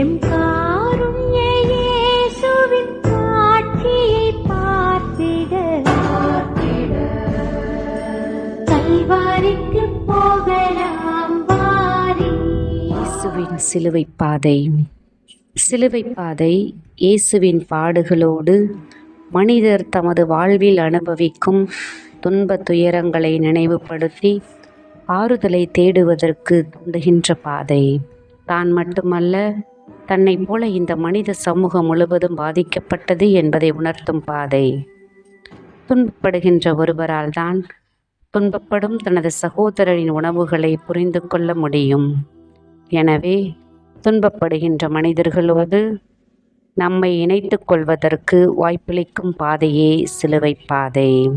M காருண்ய இயேசுவின் காட்சியை பார்த்திட. கல்வாரிக்கு போகலாம் வாரி. இயேசுவின் சிலுவை பாதை. சிலுவை பாதை இயேசுவின் பாடுகளோடு மனிதர் தமது வாழ்வில் அனுபவிக்கும் துன்ப துயரங்களை நினைவுபடுத்தி ஆறுதலை தேடுவதற்கு தூண்டுகின்ற பாதை. தான் மட்டுமல்ல தன்னைப் போல இந்த மனித சமூகம் முழுவதும் பாதிக்கப்பட்டது என்பதை உணர்த்தும் பாதை. துன்பப்படுகின்ற ஒருவரால் தான் துன்பப்படும் தனது சகோதரரின் உணவுகளை புரிந்து கொள்ள முடியும். எனவே துன்பப்படுகின்ற மனிதர்களோடு நம்மை இணைத்து கொள்வதற்கு வாய்ப்பளிக்கும் பாதையே சிலுவை பாதை.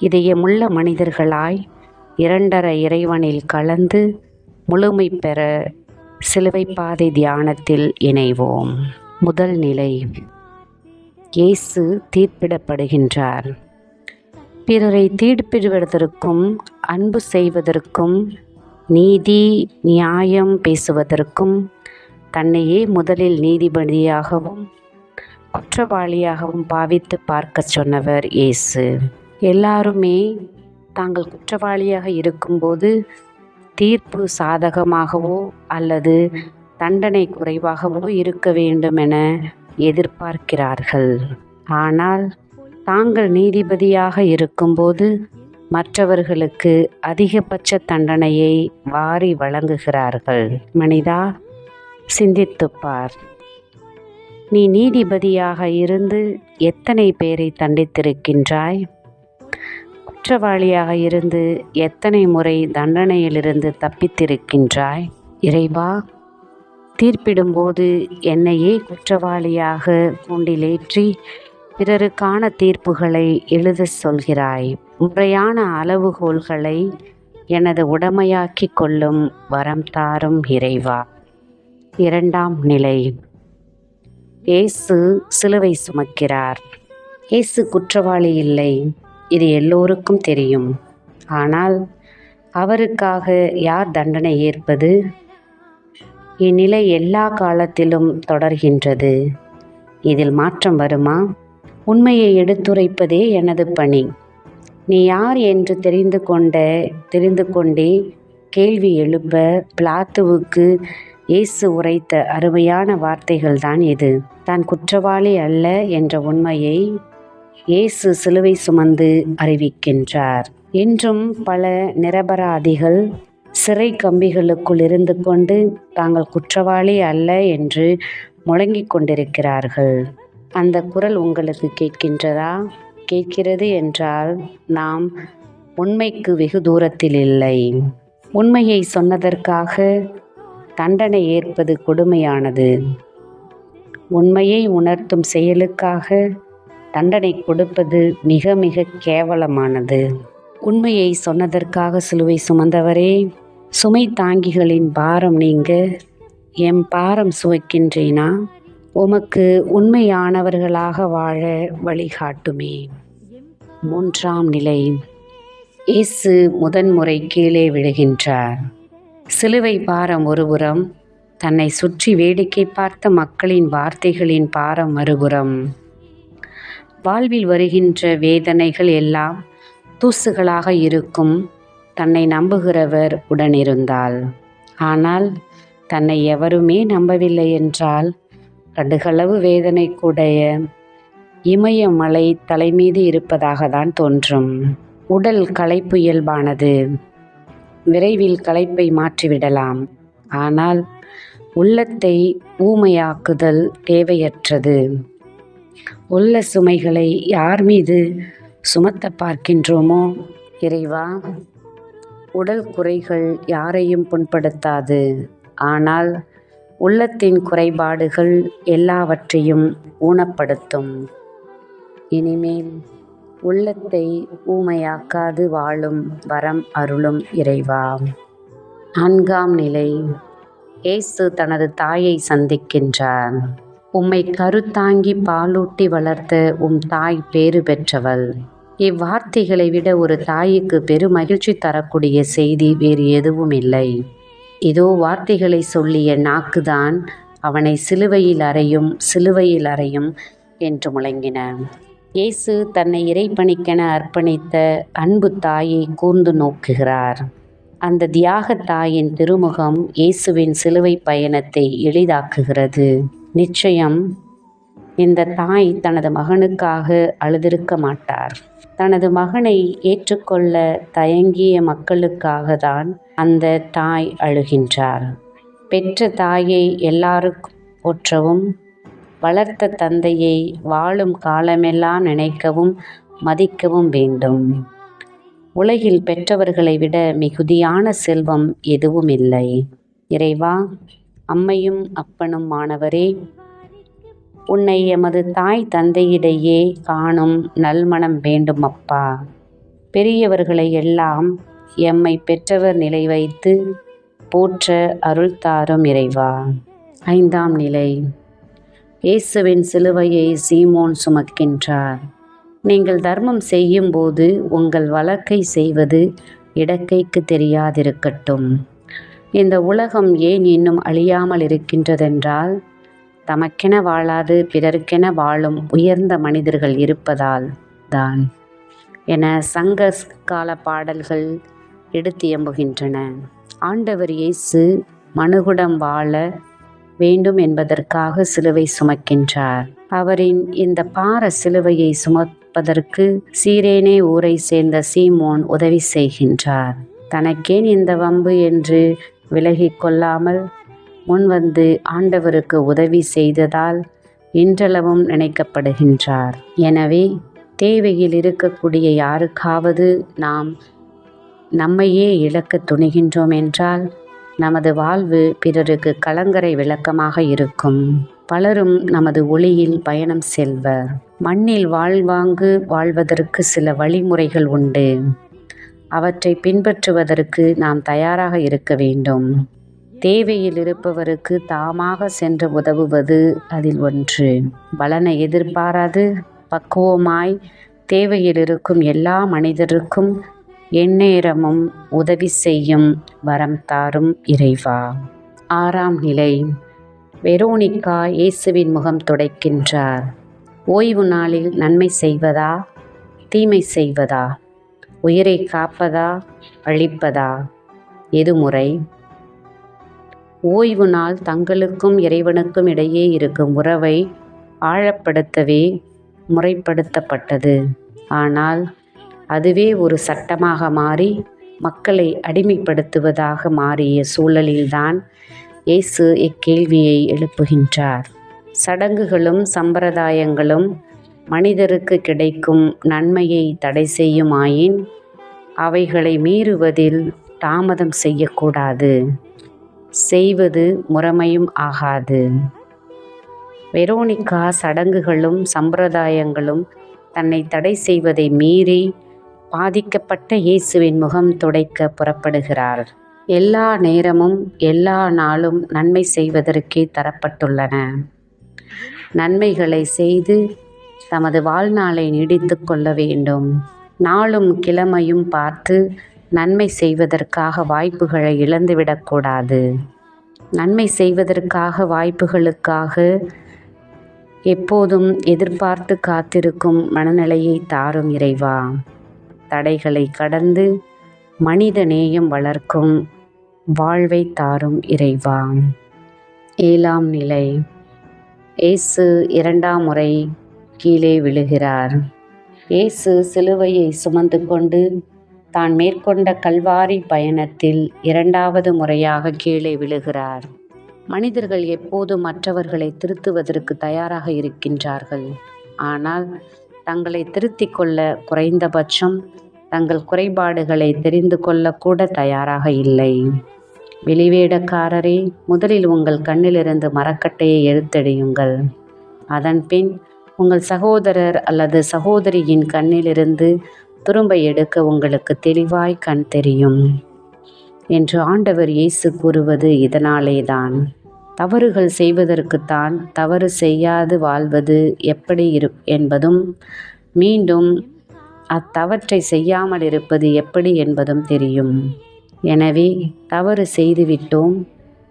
இதயமுள்ள மனிதர்களாய் இரண்டர இறைவனில் கலந்து முழுமை பெற சிலுவை பாதை தியானத்தில் இணைவோம். முதல் நிலை இயேசு தீர்ப்பிடப்படுகின்றார். பிறரை தீர்ப்பிடுவதற்கும் அன்பு செய்வதற்கும் நீதி நியாயம் பேசுவதற்கும் தன்னையே முதலில் நீதிபதியாகவும் குற்றவாளியாகவும் பாவித்து பார்க்க சொன்னவர் இயேசு. எல்லாருமே தாங்கள் குற்றவாளியாக இருக்கும்போது தீர்ப்பு சாதகமாகவோ அல்லது தண்டனை குறைவாகவோ இருக்க வேண்டுமென எதிர்பார்க்கிறார்கள். ஆனால் தாங்கள் நீதிபதியாக இருக்கும்போது மற்றவர்களுக்கு அதிகபட்ச தண்டனையை வாரி வழங்குகிறார்கள். மனிதா சிந்தித்துப்பார் நீ நீதிபதியாக இருந்து எத்தனை பேரை தண்டித்திருக்கின்றாய்? குற்றவாளியாக இருந்து எத்தனை முறை தண்டனையிலிருந்து தப்பித்திருக்கின்றாய்? இறைவா தீர்ப்பிடும்போது என்னையே குற்றவாளியாக கூண்டிலேற்றி பிறருக்கான தீர்ப்புகளை எழுதச் சொல்கிறாய். முறையான அளவுகோல்களை எனது உடமையாக்கிக் கொள்ளும் வரம் தாரும் இறைவா. இரண்டாம் நிலை. இயேசு சிலுவை சுமக்கிறார். இயேசு குற்றவாளி இல்லை. இது எல்லோருக்கும் தெரியும். ஆனால் அவருக்காக யார் தண்டனை ஏற்பது? இந்நிலை எல்லா காலத்திலும் தொடர்கின்றது. இதில் மாற்றம் வருமா? உண்மையை எடுத்துரைப்பதே எனது பணி. நீ யார் என்று தெரிந்து கொண்ட தெரிந்து கொண்டே கேள்வி எழுப்ப பிளாத்துவுக்கு இயேசு உரைத்த அருமையான வார்த்தைகள்தான் இது. தான் குற்றவாளி அல்ல என்ற உண்மையை இயேசு சிலுவை சுமந்து அறிவிக்கின்றார். இன்றும் பல நிரபராதிகள் சிறை கம்பிகளுக்குள் இருந்து கொண்டு தாங்கள் குற்றவாளி அல்ல என்று முழங்கிக் கொண்டிருக்கிறார்கள். அந்த குரல் உங்களுக்கு கேட்கின்றதா? கேட்கிறது என்றால் நாம் உண்மைக்கு வெகு தூரத்தில் இல்லை. உண்மையை சொன்னதற்காக தண்டனை ஏற்பது கொடுமையானது. உண்மையை உணர்த்தும் செயலுக்காக தண்டனை கொடுப்பது மிக மிக கேவலமானது. உண்மையை சொன்னதற்காக சிலுவை சுமந்தவரே சுமை தாங்கிகளின் பாரம் நீங்க எம் பாரம் சுவைக்கின்றேனா? உமக்கு உண்மையானவர்களாக வாழ வழிகாட்டுமே. மூன்றாம் நிலை. இயேசு முதன்முறை கீழே விழுகின்றார். சிலுவை பாரம் ஒருபுறம் தன்னை சுற்றி வேடிக்கை பார்த்த மக்களின் வார்த்தைகளின் பாரம் மறுபுறம். வாழ்வில் வருகின்ற வேதனைகள் எல்லாம் தூசுகளாக இருக்கும். தன்னை நம்புகிறவர் உடனிருந்தால். ஆனால் தன்னை எவருமே நம்பவில்லை என்றால் கடுகளவு வேதனை கூடைய இமயமலை தலைமீது இருப்பதாக தான் தோன்றும். உடல் களைப்பு இயல்பானது. விரைவில் களைப்பை மாற்றிவிடலாம். ஆனால் உள்ளத்தை ஊமையாக்குதல் தேவையற்றது. உள்ள சுமைகளை யார் மீது சுமத்த பார்க்கின்றோமோ? இறைவா உடல் குறைகள் யாரையும் புண்படுத்தாது. ஆனால் உள்ளத்தின் குறைபாடுகள் எல்லாவற்றையும் ஊனப்படுத்தும். இனிமேல் உள்ளத்தை ஊமையாக்காது வாழும் வரம் அருளும் இறைவா. நான்காம் நிலை இயேசு தனது தாயை சந்திக்கின்றார். உம்மை கருத்தாங்கி பாலூட்டி வளர்த்த உம் தாய் பேறு பெற்றவள். இவ்வார்த்தைகளை விட ஒரு தாய்க்கு பெருமகிழ்ச்சி தரக்கூடிய செய்தி வேறு எதுவும் இல்லை. இதோ வார்த்தைகளை சொல்லிய நாக்குதான் அவனை சிலுவையில் அறையும் சிலுவையில் அறையும் என்று முழங்கின. இயேசு தன்னை இறைப்பணிக்கென அர்ப்பணித்த அன்பு தாயை கூர்ந்து நோக்குகிறார். அந்த தியாக தாயின் திருமுகம் இயேசுவின் சிலுவை பயணத்தை எளிதாக்குகிறது. நிச்சயம் இந்த தாய் தனது மகனுக்காக அழுதிருக்க மாட்டார். தனது மகனை ஏற்றுக்கொள்ள தயங்கிய மக்களுக்காக தான் அந்த தாய் அழுகின்றார். பெற்ற தாயை எல்லாருக்கும் போற்றவும் வளர்த்த தந்தையை வாழும் காலமெல்லாம் நினைக்கவும் மதிக்கவும் வேண்டும். உலகில் பெற்றவர்களை விட மிகுதியான செல்வம் எதுவும் இல்லை. இறைவா அம்மையும் அப்பனும் மாணவரே உன்னை எமது தாய் தந்தையிடையே காணும் நல்மணம் வேண்டும் அப்பா. பெரியவர்களை எல்லாம் எம்மை பெற்றவர் நிலை வைத்து போற்ற அருள் தாரும் இறைவா. ஐந்தாம் நிலை. இயேசுவின் சிலுவையை சீமோன் சுமக்கின்றார். நீங்கள் தர்மம் செய்யும்போது உங்கள் வழக்கை செய்வது இடக்கைக்கு தெரியாதிருக்கட்டும். இந்த உலகம் ஏன் இன்னும் அழியாமல் இருக்கின்றதென்றால் தமக்கென வாழாது பிறருக்கென வாழும் உயர்ந்த மனிதர்கள் இருப்பதால் தான் என சங்க கால பாடல்கள் எடுத்து எம்புகின்றன ஆண்டவர் இயேசு மனுகுடம் வாழ வேண்டும் என்பதற்காக சிலுவை சுமக்கின்றார். அவரின் இந்த பார சிலுவையை சுமப்பதற்கு சீரேனே ஊரை சேர்ந்த சீமோன் உதவி செய்கின்றார். தனக்கேன் இந்த வம்பு என்று விலகி கொள்ளாமல் முன்வந்து ஆண்டவருக்கு உதவி செய்ததால் இன்றளவும் நினைக்கப்படுகின்றார். எனவே தேவையில் இருக்கக்கூடிய யாருக்காவது நாம் நம்மையே இழக்க துணிகின்றோம் என்றால் நமது வாழ்வு பிறருக்கு கலங்கரை விளக்கமாக இருக்கும். பலரும் நமது ஒளியில் பயணம் செல்வர் மண்ணில் வாழ்வாங்கு வாழ்வதற்கு சில வழிமுறைகள் உண்டு. அவற்றை பின்பற்றுவதற்கு நாம் தயாராக இருக்க வேண்டும். தேவையில் இருப்பவருக்கு தாமாக சென்று உதவுவது அதில் ஒன்று. பலனை எதிர்பாராது பக்குவமாய் தேவையில் இருக்கும் எல்லா மனிதருக்கும் எந்நேரமும் உதவி செய்யும் வரம் தாரும் இறைவா. ஆறாம் நிலை. வெரோனிகா இயேசுவின் முகம் துடைக்கின்றார். ஓய்வு நாளில் நன்மை செய்வதா? தீமை செய்வதா? உயிரை காப்பதா? அழிப்பதா? எது முறை? ஓய்வு நாள் தங்களுக்கும் இறைவனுக்கும் இடையே இருக்கும் உறவை ஆழப்படுத்தவே முறைப்படுத்தப்பட்டது. ஆனால் அதுவே ஒரு சட்டமாக மாறி மக்களை அடிமைப்படுத்துவதாக மாறிய சூழலில்தான் இயேசு இக்கேள்வியை எழுப்புகின்றார். சடங்குகளும் சம்பிரதாயங்களும் மனிதருக்கு கிடைக்கும் நன்மையை தடை செய்யுமாயின் அவைகளை மீறுவதில் தாமதம் செய்யக்கூடாது. செய்வது முறைமையும் ஆகாது. வெரோனிகா சடங்குகளும் சம்பிரதாயங்களும் தன்னை தடை செய்வதை மீறி பாதிக்கப்பட்ட இயேசுவின் முகம் துடைக்க புறப்படுகிறார் எல்லா நேரமும் எல்லா நாளும் நன்மை செய்வதற்கே தரப்பட்டுள்ளன. நன்மைகளை செய்து தமது வாழ்நாளை நீடித்து கொள்ள வேண்டும். நாளும் கிழமையும் பார்த்து நன்மை செய்வதற்காக வாய்ப்புகளை இழந்துவிடக்கூடாது நன்மை செய்வதற்காக வாய்ப்புகளுக்காக எப்போதும் எதிர்பார்த்து காத்திருக்கும் மனநிலையை தாரும் இறைவா. தடைகளை கடந்து மனித நேயம் வளர்க்கும் வாழ்வை தாரும் இறைவா. ஏழாம் நிலை. இயேசு இரண்டாம் முறை கீழே விழுகிறார். இயேசு சிலுவையை சுமந்து கொண்டு தான் மேற்கொண்ட கல்வாரி பயணத்தில் இரண்டாவது முறையாக கீழே விழுகிறார். மனிதர்கள் எப்போது மற்றவர்களை திருத்துவதற்கு தயாராக இருக்கின்றார்கள். ஆனால் தங்களை திருத்தி கொள்ள குறைந்தபட்சம் தங்கள் குறைபாடுகளை தெரிந்து கொள்ளக்கூட தயாராக இல்லை. வெளிவேடக்காரரே முதலில் உங்கள் கண்ணிலிருந்து மரக்கட்டையை எடுத்தெறியுங்கள். அதன்பின் உங்கள் சகோதரர் அல்லது சகோதரியின் கண்ணிலிருந்து துரும்ப எடுக்க உங்களுக்கு தெளிவாய் கண் தெரியும். என்று ஆண்டவர் இயேசு கூறுவது இதனாலேதான். தவறுகள் செய்வதற்குத்தான் தவறு செய்யாது வாழ்வது எப்படி இரு என்பதும் மீண்டும் அத்தவற்றை செய்யாமல் இருப்பது எப்படி என்பதும் தெரியும். எனவே தவறு செய்துவிட்டோம்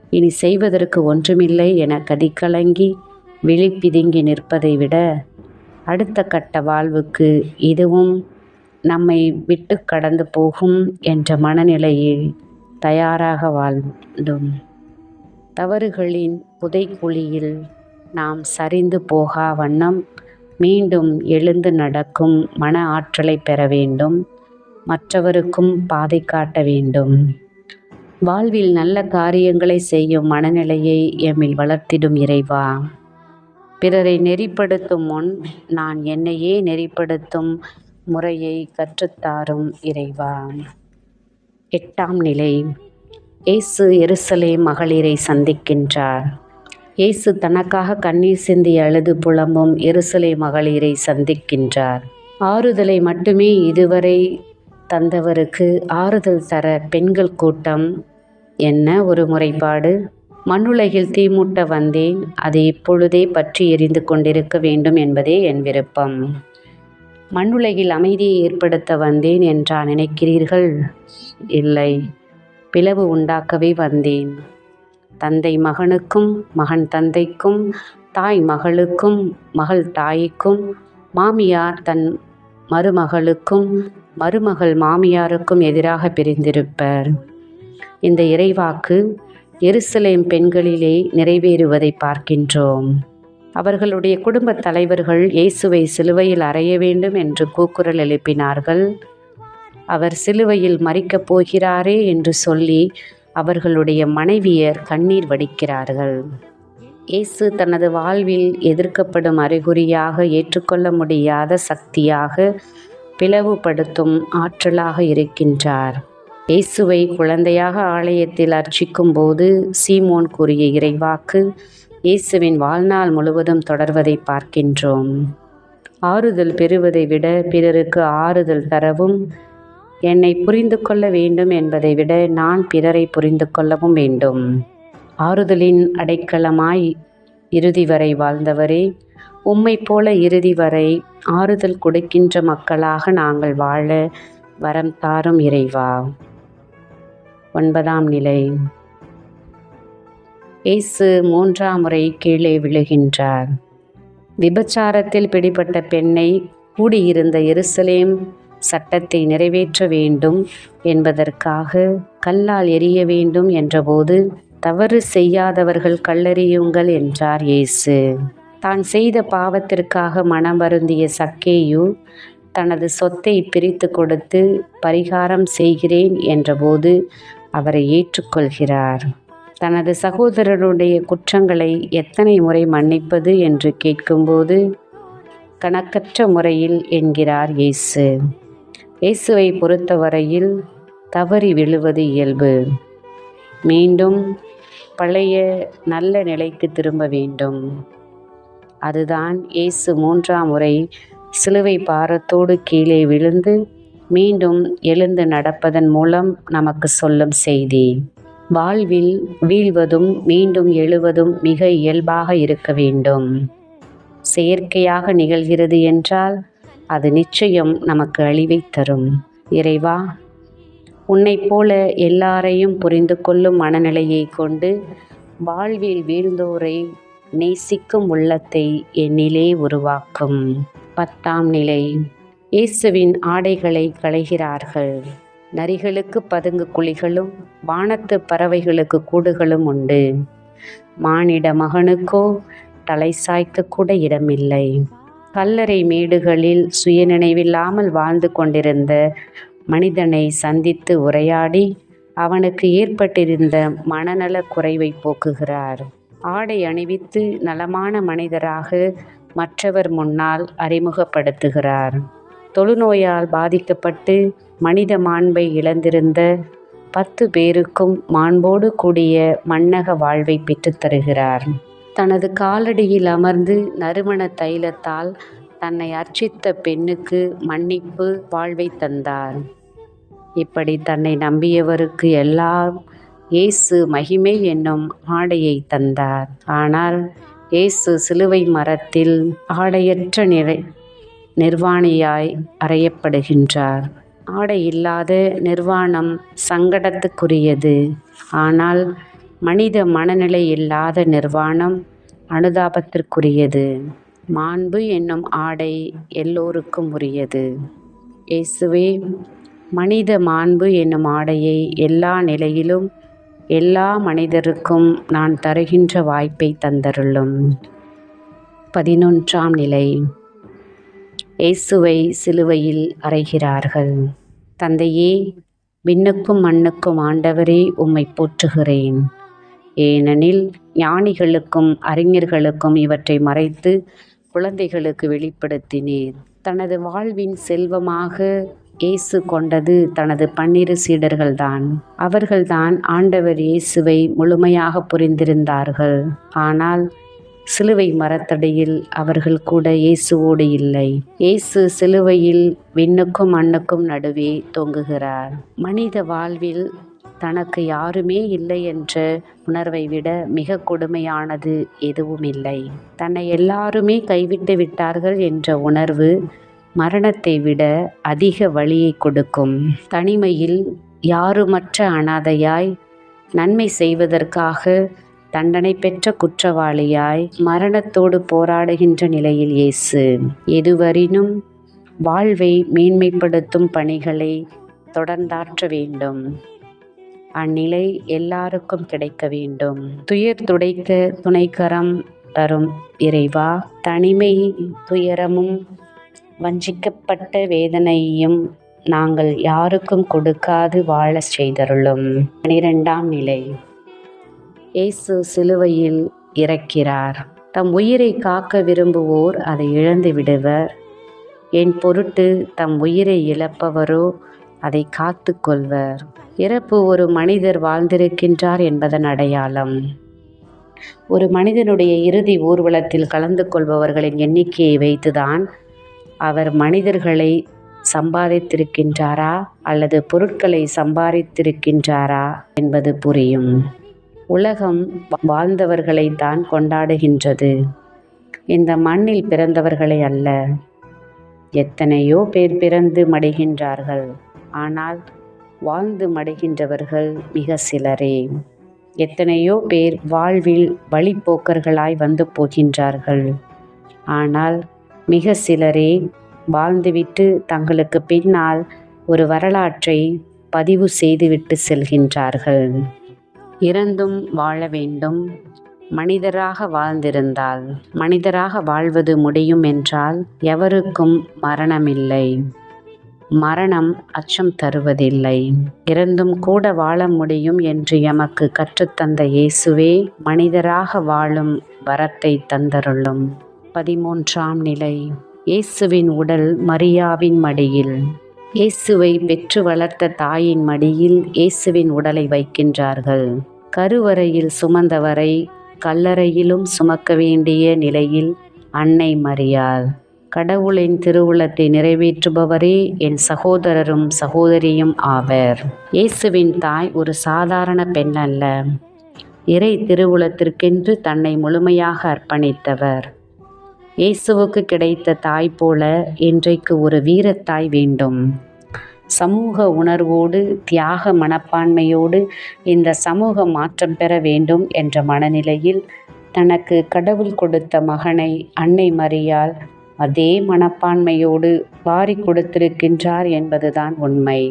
இனி செய்வதற்கு ஒன்றுமில்லை என கதிகலங்கி விழிப்பிதுங்கி நிற்பதை விட அடுத்த கட்ட வாழ்வுக்கு இதுவும் நம்மை விட்டு கடந்து போகும் என்ற மனநிலையில் தயாராக வாழ்ந்தோம் தவறுகளின் புதைக்குழியில் நாம் சரிந்து போகா வண்ணம் மீண்டும் எழுந்து நடக்கும் மன ஆற்றலை பெற வேண்டும். மற்றவருக்கும் பாதை காட்ட வேண்டும். வாழ்வில் நல்ல காரியங்களை செய்யும் மனநிலையை எம்மில் வளர்த்திடும் இறைவா. பிறரை நெறிப்படுத்தும் முன் நான் என்னையே நெறிப்படுத்தும் முறையை கற்றுத்தாரும் இறைவா. எட்டாம் நிலை. இயேசு எருசலே மகளிரை சந்திக்கின்றார். இயேசு தனக்காக கண்ணீர் சிந்தி அழுது புலம்பும் எருசலே மகளிரை சந்திக்கின்றார். ஆறுதலை மட்டுமே இதுவரை தந்தவருக்கு ஆறுதல் தர பெண்கள் கூட்டம் என்ன ஒரு முறைப்பாடு? மண்ணுலகில் தீமூட்ட வந்தேன் அதை இப்பொழுதே பற்றி எரிந்து கொண்டிருக்க வேண்டும் என்பதே என் விருப்பம். மண்ணுலகில் அமைதியை ஏற்படுத்த வந்தேன் என்றா நினைக்கிறீர்கள்? இல்லை. பிளவு உண்டாக்கவே வந்தேன். தந்தை மகனுக்கும் மகன் தந்தைக்கும் தாய் மகளுக்கும் மகள் தாய்க்கும் மாமியார் தன் மருமகளுக்கும் மருமகள் மாமியாருக்கும் எதிராக பிரிந்திருப்பர். இந்த இறைவாக்கு எருசலேம் பெண்களிலே நிறைவேறுவதை பார்க்கின்றோம். அவர்களுடைய குடும்பத் தலைவர்கள் இயேசுவை சிலுவையில் அறைய வேண்டும் என்று கூக்குரல் எழுப்பினார்கள். அவர் சிலுவையில் மறிக்கப் போகிறாரே என்று சொல்லி அவர்களுடைய மனைவியர் கண்ணீர் வடிக்கிறார்கள். இயேசு தனது வாழ்வில் எதிர்க்கப்படும் அறிகுறியாக ஏற்றுக்கொள்ள முடியாத சக்தியாக பிளவுபடுத்தும் ஆற்றலாக இருக்கின்றார். இயேசுவை குழந்தையாக ஆலயத்தில் அர்ச்சிக்கும் போது சீமோன் கூறிய இறைவாக்கு இயேசுவின் வாழ்நாள் முழுவதும் தொடர்வதை பார்க்கின்றோம். ஆறுதல் பெறுவதை விட பிறருக்கு ஆறுதல் தரவும் என்னை புரிந்து கொள்ள வேண்டும் என்பதை விட நான் பிறரை புரிந்து கொள்ளவும் வேண்டும். ஆறுதலின் அடைக்கலமாய் இறுதி வரை வாழ்ந்தவரே உம்மை போல இறுதி வரை ஆறுதல் கொடுக்கின்ற மக்களாக நாங்கள் வாழ வரம் தாரும் இறைவா. ஒன்பதாம் நிலை. இயேசு மூன்றாம் முறை கீழே விழுகின்றார். விபச்சாரத்தில் பிடிபட்ட பெண்ணை கூடியிருந்த எருசலேம் சட்டத்தை நிறைவேற்ற வேண்டும் என்பதற்காக கல்லால் எரிய வேண்டும் என்றபோது தவறு செய்யாதவர்கள் கல்லெறியுங்கள் என்றார் இயேசு. தான் செய்த பாவத்திற்காக மனம் வருந்திய சக்கேயு தனது சொத்தை பிரித்து கொடுத்து பரிகாரம் செய்கிறேன் என்றபோது அவரை ஏற்றுக்கொள்கிறார். தனது சகோதரருடைய குற்றங்களை எத்தனை முறை மன்னிப்பது என்று கேட்கும்போது கணக்கற்ற முறையில் என்கிறார் இயேசு. இயேசுவை பொறுத்தவரையில் தவறி விழுவது இயல்பு. மீண்டும் பழைய நல்ல நிலைக்கு திரும்ப வேண்டும். அதுதான் இயேசு மூன்றாம் முறை சிலுவை பாரத்தோடு கீழே விழுந்து மீண்டும் எழுந்து நடப்பதன் மூலம் நமக்கு சொல்லும் செய்தி. வாழ்வில் வீழ்வதும் மீண்டும் எழுவதும் மிக இயல்பாக இருக்க வேண்டும். செயற்கையாக நிகழ்கிறது என்றால் அது நிச்சயம் நமக்கு அழிவை தரும். இறைவா உன்னைப் போல எல்லாரையும் புரிந்து கொள்ளும் மனநிலையை கொண்டு வாழ்வில் வீழ்ந்தோரை நேசிக்கும் உள்ளத்தை என்னிலே உருவாக்கும். பத்தாம் நிலை இயேசுவின் ஆடைகளை களைகிறார்கள். நரிகளுக்கு பதுங்கு குழிகளும் வானத்து பறவைகளுக்கு கூடுகளும் உண்டு. மானிட மகனுக்கோ தலை சாய்க்க கூட இடமில்லை. கல்லறை மேடுகளில் சுயநினைவில்லாமல் வாழ்ந்து கொண்டிருந்த மனிதனை சந்தித்து உரையாடி அவனுக்கு ஏற்பட்டிருந்த மனநல குறைவை போக்குகிறார். ஆடை அணிவித்து நலமான மனிதராக மற்றவர் முன்னால் அறிமுகப்படுத்துகிறார். தொழுநோயால் பாதிக்கப்பட்டு மனித மாண்பை இழந்திருந்த பத்து பேருக்கும் மாண்போடு கூடிய மன்னக வாழ்வை பெற்றுத்தருகிறார் தனது காலடியில் அமர்ந்து நறுமண தைலத்தால் தன்னை அர்ச்சித்த பெண்ணுக்கு மன்னிப்பு வாழ்வை தந்தார். இப்படி தன்னை நம்பியவருக்கு எல்லாம் இயேசு மகிமை என்னும் ஆடையை தந்தார். ஆனால் இயேசு சிலுவை மரத்தில் ஆடையற்ற நிலை நிர்வாணியாய் அறையப்படுகின்றார். ஆடை இல்லாத நிர்வாணம் சங்கடத்துக்குரியது. ஆனால் மனித மனநிலை இல்லாத நிர்வாணம் அனுதாபத்திற்குரியது. மாண்பு என்னும் ஆடை எல்லோருக்கும் உரியது. இயேசுவே மனித மாண்பு என்னும் ஆடையை எல்லா நிலையிலும் எல்லா மனிதருக்கும் நான் தருகின்ற வாய்ப்பை தந்தருளும். பதினொன்றாம் நிலை. இயேசுவை சிலுவையில் அறைகிறார்கள். தந்தையே விண்ணுக்கும் மண்ணுக்கும் ஆண்டவரே உம்மை போற்றுகிறேன். ஏனெனில் ஞானிகளுக்கும் அறிஞர்களுக்கும் இவற்றை மறைத்து குழந்தைகளுக்கு வெளிப்படுத்தினீர் தனது வாழ்வின் செல்வமாக இயேசு கொண்டது தனது பன்னிரு சீடர்கள்தான். அவர்கள்தான் ஆண்டவர் இயேசுவை முழுமையாக புரிந்திருந்தார்கள். ஆனால் சிலுவை மரத்தடியில் அவர்கள் கூட இயேசுவோடு இல்லை. இயேசு சிலுவையில் விண்ணுக்கும் மண்ணுக்கும் நடுவே தொங்குகிறார். மனித வாழ்வில் தனக்கு யாருமே இல்லை என்ற உணர்வை விட மிக கொடுமையானது எதுவும் இல்லை தன்னை எல்லாருமே கைவிட்டு விட்டார்கள் என்ற உணர்வு மரணத்தை விட அதிக வழியை கொடுக்கும். தனிமையில் யாருமற்ற அனாதையாய் நன்மை செய்வதற்காக தண்டனை பெற்ற குற்றவாளியாய் மரணத்தோடு போராடுகின்ற நிலையில் இயேசு. எதுவரினும் வாழ்வை மேன்மைப்படுத்தும் பணிகளை தொடர்ந்தாற்ற வேண்டும். அந்நிலை எல்லாருக்கும் கிடைக்க வேண்டும். துயர் துடைக்க துணைக்கரம் தரும் இறைவா தனிமை துயரமும் வஞ்சிக்கப்பட்ட வேதனையும் நாங்கள் யாருக்கும் கொடுக்காது வாழச் செய்தருளும். பனிரெண்டாம் நிலை. இயேசு சிலுவையில் இறக்கிறார். தம் உயிரை காக்க விரும்புவோர் அதை இழந்து விடுவர் என் பொருட்டு தம் உயிரை இழப்பவரோ அதை காத்து கொள்வர். இறப்பு ஒரு மனிதர் வாழ்ந்திருக்கின்றார் என்பதன் அடையாளம். ஒரு மனிதனுடைய இறுதி ஊர்வலத்தில் கலந்து கொள்பவர்களின் எண்ணிக்கையை வைத்துதான் அவர் மனிதர்களை சம்பாதித்திருக்கின்றாரா அல்லது பொருட்களை சம்பாதித்திருக்கின்றாரா என்பது புரியும். உலகம் வாழ்ந்தவர்களை தான் கொண்டாடுகின்றது. இந்த மண்ணில் பிறந்தவர்களை அல்ல. எத்தனையோ பேர் பிறந்து மடிகின்றார்கள். ஆனால் வாழ்ந்து மடைகின்றவர்கள் மிக சிலரே. எத்தனையோ பேர் வாழ்வில் வழிப்போக்கர்களாய் வந்து போகின்றார்கள். ஆனால் மிக சிலரே வாழ்ந்துவிட்டு தங்களுக்கு பின்னால் ஒரு வரலாற்றை பதிவு செய்துவிட்டு செல்கின்றார்கள். இறந்தும் வாழ வேண்டும். மனிதராக வாழ்ந்திருந்தால் மனிதராக வாழ்வது முடியும் என்றால் எவருக்கும் மரணமில்லை. மரணம் அச்சம் தருவதில்லை. இறந்தும் கூட வாழ முடியும் என்று எமக்கு கற்றுத்தந்த இயேசுவே மனிதராக வாழும் வரத்தை தந்தருளும். பதிமூன்றாம் நிலை. இயேசுவின் உடல் மரியாவின் மடியில். இயேசுவை பெற்று வளர்த்த தாயின் மடியில் இயேசுவின் உடலை வைக்கின்றார்கள். கருவறையில் சுமந்தவரை கல்லறையிலும் சுமக்க வேண்டிய நிலையில் அன்னை மரியாள். கடவுளின் திருவுளத்தை நிறைவேற்றுபவரே என் சகோதரரும் சகோதரியும் ஆவர். இயேசுவின் தாய் ஒரு சாதாரண பெண் அல்ல. இறை திருவுளத்திற்கென்று தன்னை முழுமையாக அர்ப்பணித்தவர். இயேசுவுக்கு கிடைத்த தாய் போல இன்றைக்கு ஒரு வீரத்தாய் வேண்டும். சமூக உணர்வோடு தியாக மனப்பான்மையோடு இந்த சமூக மாற்றம் பெற வேண்டும் என்ற மனநிலையில் தனக்கு கடவுள் கொடுத்த மகனை அன்னை மறியால் அதே மனப்பான்மையோடு வாரி கொடுத்திருக்கின்றார் என்பதுதான் உண்மை.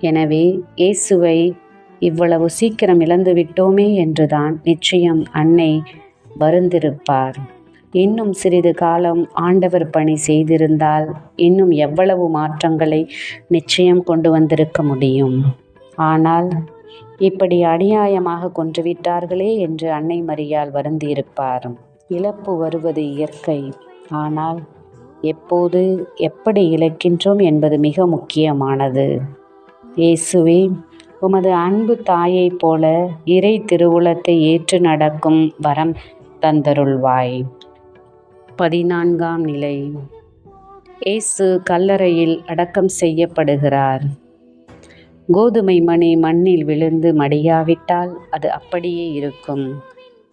எனவே இயேசுவை இவ்வளவு சீக்கிரம் இழந்து விட்டோமே என்றுதான் நிச்சயம் அன்னை வருந்திருப்பார். இன்னும் சிறிது காலம் ஆண்டவர் பணி செய்திருந்தால் இன்னும் எவ்வளவு மாற்றங்களை நிச்சயம் கொண்டு வந்திருக்க முடியும்? ஆனால் இப்படி அநியாயமாக கொன்றுவிட்டார்களே என்று அன்னை மரியால் வருந்தியிருப்பார். இழப்பு வருவது இயற்கை. ஆனால் எப்போது எப்படி இழக்கின்றோம் என்பது மிக முக்கியமானது. இயேசுவே உமது அன்பு தாயைப் போல இறை திருவுளத்தை ஏற்று நடக்கும் வரம் தந்தருள்வாய். பதினான்காம் நிலை. இயேசு கல்லறையில் அடக்கம் செய்யப்படுகிறார். கோதுமை மணி மண்ணில் விழுந்து மடியாவிட்டால் அது அப்படியே இருக்கும்.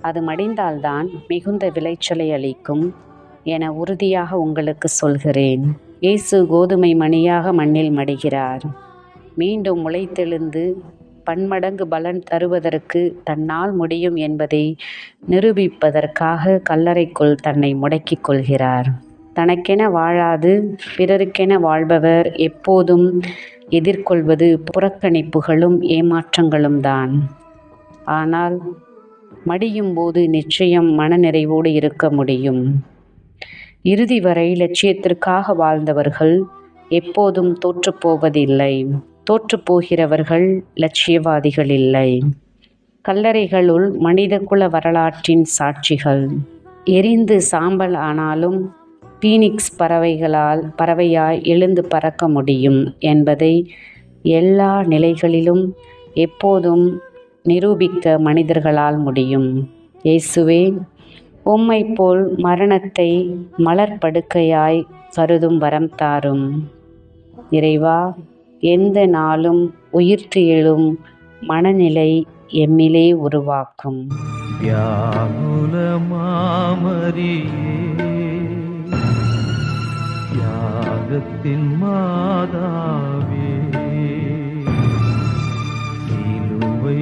அது மடிந்தால்தான் மிகுந்த விளைச்சலை அளிக்கும். என உறுதியாக உங்களுக்கு சொல்கிறேன். இயேசு கோதுமை மணியாக மண்ணில் மடிகிறார். மீண்டும் முளைத்தெழுந்து பன்மடங்கு பலன் தருவதற்கு தன்னால் முடியும் என்பதை நிரூபிப்பதற்காக கல்லறைக்குள் தன்னை முடக்கிக் கொள்கிறார். தனக்கென வாழாது பிறருக்கென வாழ்பவர் எப்போதும் எதிர்கொள்வது புறக்கணிப்புகளும் ஏமாற்றங்களும் தான். ஆனால் மடியும் போது நிச்சயம் மனநிறைவோடு இருக்க முடியும். இறுதி வரை லட்சியத்திற்காக வாழ்ந்தவர்கள் எப்போதும் தோற்றுப்போவதில்லை தோற்றுப்போகிறவர்கள் லட்சியவாதிகள் இல்லை. கல்லறைகளுள் மனிதகுல வரலாற்றின் சாட்சிகள். எரிந்து சாம்பல் ஆனாலும் பீனிக்ஸ் பறவைகளால் பறவையாய் எழுந்து பறக்க முடியும் என்பதை எல்லா நிலைகளிலும் எப்போதும் நிரூபிக்க மனிதர்களால் முடியும். இயேசுவே உம்மை போல் மரணத்தை மலர்படுக்கையாய் கருதும் வரம் தாரும். இறைவா எந்த நாளும் உயிர்த்து எழும் மனநிலை எம்மிலே உருவாக்கும். தியாகத்தின் மாதாவே சிலுவை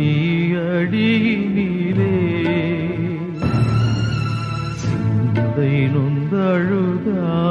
அடியினிலே நொந்ததை நொந்தழுதாயோ